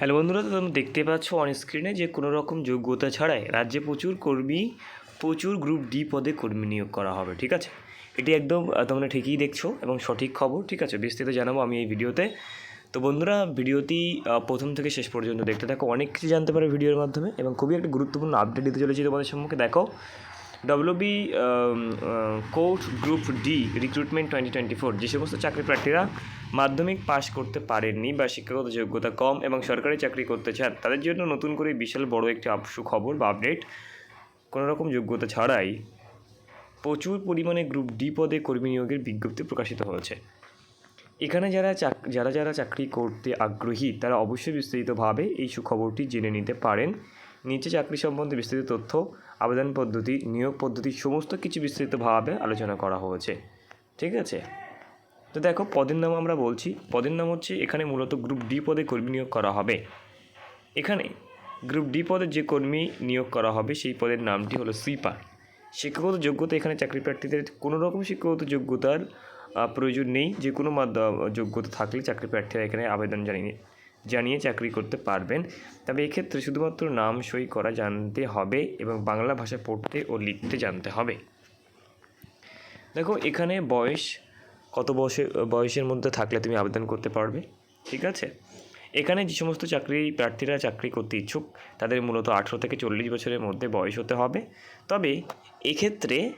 Hello বন্ধুরা, তো তোমরা দেখতে পাচ্ছ অন স্ক্রিনে যে কোনো রকম যোগ্যতা ছাড়াই রাজ্যে প্রচুর কর্মী, প্রচুর গ্রুপ ডি পদে কর্মী নিয়োগ করা হবে, ঠিক আছে? এটি একদম তোমরা ঠিকই দেখছ এবং সঠিক খবর, ঠিক আছে? বিস্তারিত জানাব আমি এই ভিডিওতে। তো বন্ধুরা, ভিডিওটি প্রথম থেকে শেষ পর্যন্ত দেখতে থাকো, অনেক কিছু জানতে পারো ভিডিওর মাধ্যমে এবং খুবই একটা গুরুত্বপূর্ণ আপডেট দিতে চলেছি তোমাদের সম্মুখে। দেখো WB court group D recruitment twenty twenty four যে সমস্ত চাকরি প্রার্থীরা মাধ্যমিক পাশ করতে পারেননি বা শিক্ষাগত যোগ্যতা কম এবং সরকারি চাকরি করতে চান, তাদের জন্য নতুন করে বিশাল বড় একটি সুখবর বা আপডেট। কোনো রকম যোগ্যতা ছাড়াই প্রচুর পরিমাণে গ্রুপ ডি পদে কর্মী নিয়োগের বিজ্ঞপ্তি প্রকাশিত হয়েছে। এখানে যারা যারা যারা চাকরি করতে আগ্রহী, তারা অবশ্যই বিস্তারিতভাবে এই সুখবরটি জেনে নিতে পারেন। নিচে চাকরি সম্বন্ধে বিস্তারিত তথ্য, আবেদন পদ্ধতি, নিয়োগ পদ্ধতি, সমস্ত কিছু বিস্তারিতভাবে আলোচনা করা হয়েছে। ঠিক আছে? তো দেখো, পদের নাম আমরা বলছি। পদের নাম হচ্ছে, এখানে মূলত গ্রুপ ডি পদে কর্মী নিয়োগ করা হবে। এখানে গ্রুপ ডি পদে যে কর্মী নিয়োগ করা হবে, সেই পদের নামটি হলো সুইপার শিক্ষাগত যোগ্যতা, এখানে চাকরি প্রার্থীদের কোনো রকম শিক্ষাগত যোগ্যতার প্রয়োজন নেই। যে কোনো মাধ্য- যোগ্যতা থাকলে চাকরি প্রার্থীরা এখানে আবেদন জানিয়ে জানিয়ে চাকরি করতে পারবেন। তবে এক্ষেত্রে শুধুমাত্র নাম সই করা জানতে হবে এবং বাংলা ভাষা পড়তে ও লিখতে জানতে হবে। দেখো, এখানে বয়স কত বয়সে, বয়সের মধ্যে থাকলে তুমি আবেদন করতে পারবে, ঠিক আছে? এখানে যে সমস্ত চাকরি প্রার্থীরা চাকরি করতে ইচ্ছুক, তাদের মূলত আঠেরো থেকে চল্লিশ বছরের মধ্যে বয়স হতে হবে। তবে এক্ষেত্রে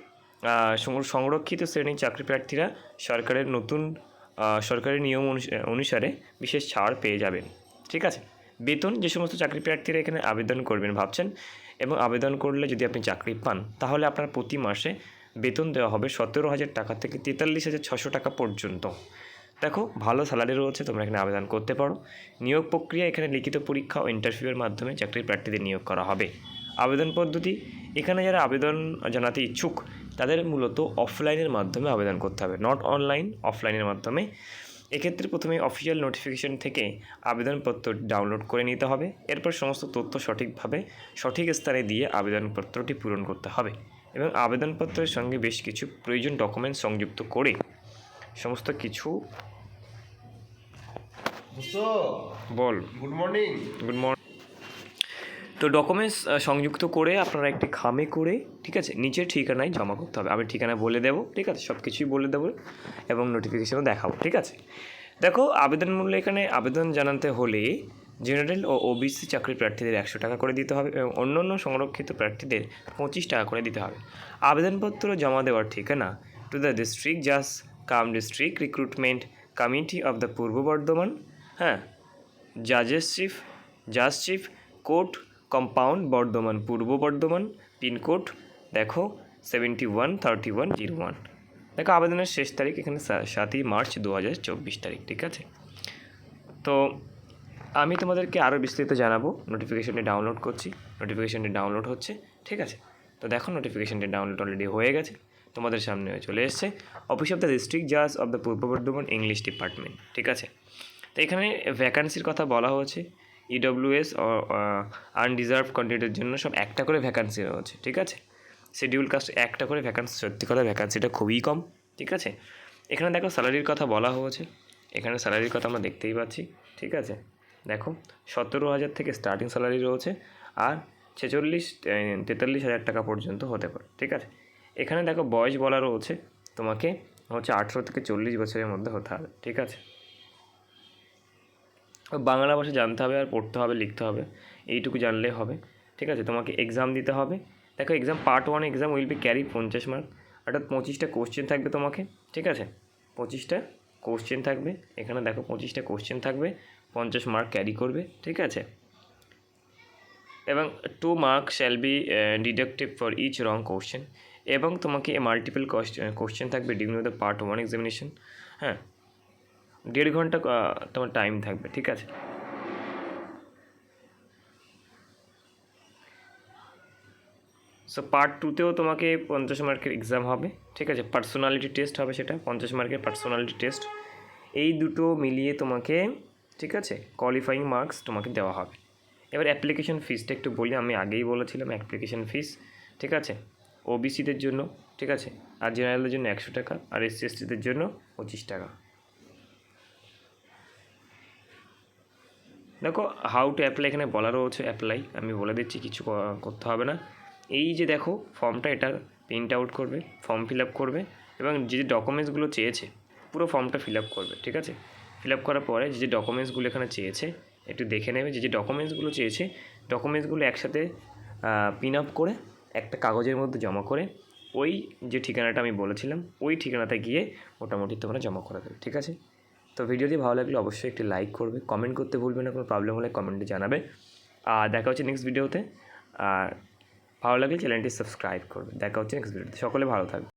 সংরক্ষিত শ্রেণির চাকরি প্রার্থীরা সরকারের নতুন সরকারি নিয়ম অনুস- অনুসারে বিশেষ ছাড় পেয়ে যাবেন, ঠিক আছে? বেতন যে সমস্ত চাকরি প্রার্থীরা এখানে আবেদন করবেন ভাবছেন, এবং আবেদন করলে যদি আপনি চাকরি পান, তাহলে আপনার প্রতি মাসে বেতন দেওয়া হবে সতেরো হাজার টাকা থেকে তেতাল্লিশ হাজার ছশো টাকা পর্যন্ত। দেখো, ভালো স্যালারি রয়েছে, তোমরা এখানে আবেদন করতে পারো। নিয়োগ প্রক্রিয়া, এখানে লিখিত পরীক্ষা ও ইন্টারভিউয়ের মাধ্যমে চাকরির প্রার্থীদের নিয়োগ করা হবে। আবেদন পদ্ধতি, এখানে যারা আবেদন জানাতে ইচ্ছুক, তাদের মূলত অফলাইনের মাধ্যমে আবেদন করতে হবে নট অনলাইন অফলাইনের মাধ্যমে। এক্ষেত্রে প্রথমে অফিসিয়াল নোটিফিকেশন থেকে আবেদনপত্র ডাউনলোড করে নিতে হবে। এরপর সমস্ত তথ্য সঠিকভাবে, সঠিক স্থানে দিয়ে আবেদনপত্রটি পূরণ করতে হবে। এবং আবেদনপত্রের সঙ্গে বেশ কিছু প্রয়োজন ডকুমেন্ট সংযুক্ত করে সমস্ত কিছু বল। গুড মর্নিং গুড মর্নিং তো ডকুমেন্টস সংযুক্ত করে আপনারা একটি খামে করে ঠিক আছে নিচের ঠিকানায় জমা করতে হবে। আমি ঠিকানা বলে দেবো ঠিক আছে সব কিছুই বলে দেবো এবং নোটিফিকেশনও দেখাবো ঠিক আছে। দেখো আবেদন মূল্য এখানে আবেদন জানাতে হলে জেনারেল ও ওবিসি চাকরি প্রার্থীদের একশো টাকা করে দিতে হবে এবং অন্য অন্য সংরক্ষিত প্রার্থীদের পঁচিশ টাকা করে দিতে হবে। আবেদনপত্র জমা দেওয়ার ঠিকানা to the district জাস come district recruitment committee of the Purba Bardhaman হ্যাঁ জাজেস চিফ জাজ চিফ কোর্ট কম্পাউন্ড বর্ধমান, পূর্ব বর্ধমান পিনকোড দেখো seventy one thirty one zero one দেখো, আবেদনের শেষ তারিখ এখানে সাতই মার্চ দু হাজার চব্বিশ তারিখ, ঠিক আছে? তো আমি তোমাদেরকে আরও বিস্তারিত জানাব। নোটিফিকেশনটি ডাউনলোড করছি। নোটিফিকেশনটি ডাউনলোড হচ্ছে, ঠিক আছে? তো দেখো নোটিফিকেশনটি ডাউনলোড অলরেডি হয়ে গেছে। তোমাদের সামনে চলে এসেছে। অফিস অফ দ্য ডিস্ট্রিক্ট জাজ of the Purba Bardhaman English department ঠিক আছে? তো এখানে ভ্যাকান্সির কথা বলা হয়েছে। ইডব্লিউএস আনডিজার্ভ ক্যান্ডিডেটের জন্য সব একটা করে ভ্যাকান্সি রয়েছে, ঠিক আছে? শিডিউল কাস্ট একটা করে ভ্যাকান্সি সত্যি কথা ভ্যাকান্সিটা খুবই কম, ঠিক আছে? এখানে দেখো স্যালারির কথা বলা হয়েছে। এখানে স্যালারির কথা আমরা দেখতেই পাচ্ছি, ঠিক আছে? দেখো, সতেরো হাজার থেকে স্টার্টিং স্যালারি রয়েছে আর ছেচল্লিশ তেতাল্লিশ হাজার টাকা পর্যন্ত হতে পারে, ঠিক আছে? এখানে দেখো বয়স বলা রয়েছে, তোমাকে হচ্ছে আঠেরো থেকে চল্লিশ বছরের মধ্যে হতে হবে, ঠিক আছে? বাংলা ভাষা জানতে হবে আর পড়তে হবে, লিখতে হবে, এইটুকু জানলে হবে, ঠিক আছে? তোমাকে এক্সাম দিতে হবে। দেখো exam part one exam will be carry পঞ্চাশ মার্ক অর্থাৎ পঁচিশটা কোশ্চেন থাকবে তোমাকে, ঠিক আছে? পঁচিশটা কোশ্চেন থাকবে। এখানে দেখো পঁচিশটা কোশ্চেন থাকবে, পঞ্চাশ মার্ক ক্যারি করবে, ঠিক আছে? এবং two mark shall be deductive for each wrong question এবং তোমাকে মাল্টিপল কোশ্চেন থাকবে during the part one examination হ্যাঁ? দেড় ঘণ্টা তোমার টাইম থাকবে, ঠিক আছে? সো পার্ট টুতেও তোমাকে পঞ্চাশ মার্কের এক্সাম হবে, ঠিক আছে? পার্সোনালিটি টেস্ট হবে সেটা, পঞ্চাশ মার্কের পার্সোনালিটি টেস্ট এই দুটো মিলিয়ে তোমাকে, ঠিক আছে? কোয়ালিফাইং মার্কস তোমাকে দেওয়া হবে। এবার অ্যাপ্লিকেশন ফিসটা একটু বলি, আমি আগেই বলেছিলাম অ্যাপ্লিকেশন ফিস ঠিক আছে? ওবিসিদের জন্য, ঠিক আছে? আর জেনারেলদের জন্য একশো টাকা, আর এসসি এসটিদের জন্য পঁচিশ টাকা। দেখো হাউ টু অ্যাপ্লাই এখানে বলা রয়েছে অ্যাপ্লাই আমি বলে দিচ্ছি, কিছু করতে হবে না। এই যে দেখো ফর্মটা, এটা প্রিন্ট আউট করবে ফর্ম ফিল আপ করবে এবং যে যে ডকুমেন্টসগুলো চেয়েছে, পুরো ফর্মটা ফিল আপ করবে, ঠিক আছে? ফিল আপ করার পরে যে যে ডকুমেন্টসগুলো এখানে চেয়েছে, একটু দেখে নেবে, যে যে ডকুমেন্টসগুলো চেয়েছে ডকুমেন্টসগুলো একসাথে পিন আপ করে একটা কাগজের মধ্যে জমা করে, ওই যে ঠিকানাটা আমি বলেছিলাম, ওই ঠিকানাতে গিয়ে মোটামুটি তোমরা জমা করে দেবে, ঠিক আছে? তো ভিডিওটি ভালো লাগলে অবশ্যই একটি লাইক করবে কমেন্ট করতে ভুলবে না, কোনো প্রবলেম হলে কমেন্টে জানাবে। আর দেখা হচ্ছে নেক্সট ভিডিওতে আর ভালো লাগলে চ্যানেলটি সাবস্ক্রাইব করবে দেখা হচ্ছে নেক্সট ভিডিওতে সকলে ভালো থাকবে